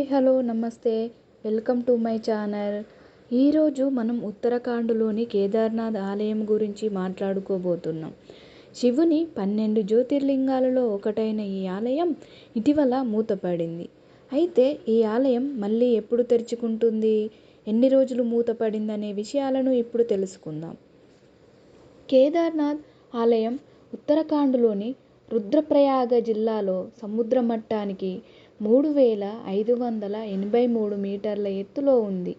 Hi hello నమస్తే. Welcome to my channel. ఈరోజు మనం ఉత్తరాఖండ్లోని కేదార్నాథ్ ఆలయం గురించి మాట్లాడుకోబోతున్నాం. శివుని పన్నెండు జ్యోతిర్లింగాలలో ఒకటైన ఈ ఆలయం ఇటీవల మూతపడింది. అయితే ఈ ఆలయం మళ్ళీ ఎప్పుడు తెరుచుకుంటుంది? ఎన్ని రోజులు మూతపడింది అనే విషయాలను ఇప్పుడు తెలుసుకుందాం. కేదార్నాథ్ ఆలయం ఉత్తరాఖండ్లోని రుద్రప్రయాగ జిల్లాలో సముద్ర మట్టానికి మూడు వేల ఐదు వందల ఎనభై మూడు మీటర్ల ఎత్తులో ఉంది.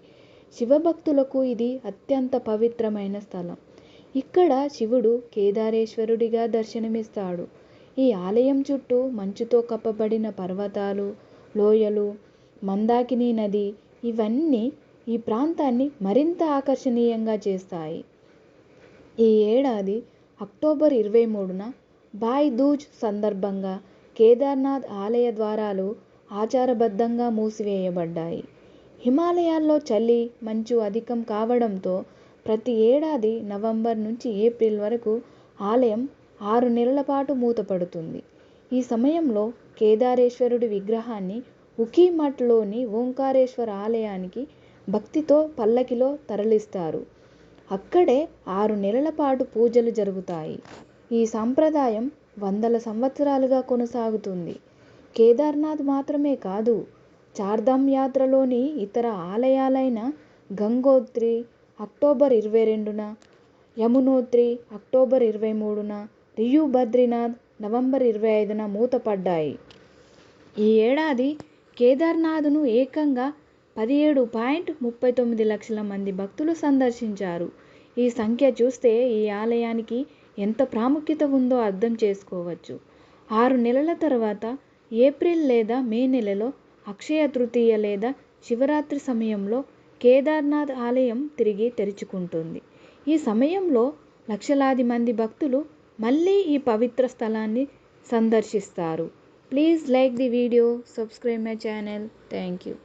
శివభక్తులకు ఇది అత్యంత పవిత్రమైన స్థలం. ఇక్కడ శివుడు కేదారేశ్వరుడిగా దర్శనమిస్తాడు. ఈ ఆలయం చుట్టూ మంచుతో కప్పబడిన పర్వతాలు లోయలు మందాకిని నది ఇవన్నీ ఈ ప్రాంతాన్ని మరింత ఆకర్షణీయంగా చేస్తాయి. ఈ ఏడాది అక్టోబర్ ఇరవై మూడున భాయ్ దూజ్ సందర్భంగా కేదార్నాథ్ ఆలయ ద్వారాలు ఆచారబద్ధంగా మూసివేయబడ్డాయి. హిమాలయాల్లో చలి మంచు అధికం కావడంతో ప్రతి ఏడాది నవంబర్ నుంచి ఏప్రిల్ వరకు ఆలయం ఆరు నెలల పాటు మూతపడుతుంది. ఈ సమయంలో కేదారేశ్వరుడి విగ్రహాన్ని ఉఖీమఠ్లోని ఓంకారేశ్వర ఆలయానికి భక్తితో పల్లకిలో తరలిస్తారు. అక్కడే ఆరు నెలల పాటు పూజలు జరుగుతాయి. ఈ సాంప్రదాయం వందల సంవత్సరాలుగా కొనసాగుతుంది. కేదార్నాథ్ మాత్రమే కాదు చార్ధామ్ యాత్రలోని ఇతర ఆలయాలైన గంగోత్రి అక్టోబర్ ఇరవై రెండున యమునోత్రి అక్టోబర్ ఇరవై మూడున రియు బద్రీనాథ్ నవంబర్ ఇరవై ఐదున మూతపడ్డాయి. ఈ ఏడాది కేదార్నాథ్ను ఏకంగా పదిహేడు పాయింట్ ముప్పై తొమ్మిది లక్షల మంది భక్తులు సందర్శించారు. ఈ సంఖ్య చూస్తే ఈ ఆలయానికి ఎంత ప్రాముఖ్యత ఉందో అర్థం చేసుకోవచ్చు. ఆరు నెలల తర్వాత ఏప్రిల్ లేదా మే నెలలో అక్షయ తృతీయ లేదా శివరాత్రి సమయంలో కేదార్నాథ్ ఆలయం తిరిగి తెరుచుకుంటుంది. ఈ సమయంలో లక్షలాది మంది భక్తులు మళ్ళీ ఈ పవిత్ర స్థలాన్ని సందర్శిస్తారు. Please like the video subscribe my channel. Thank you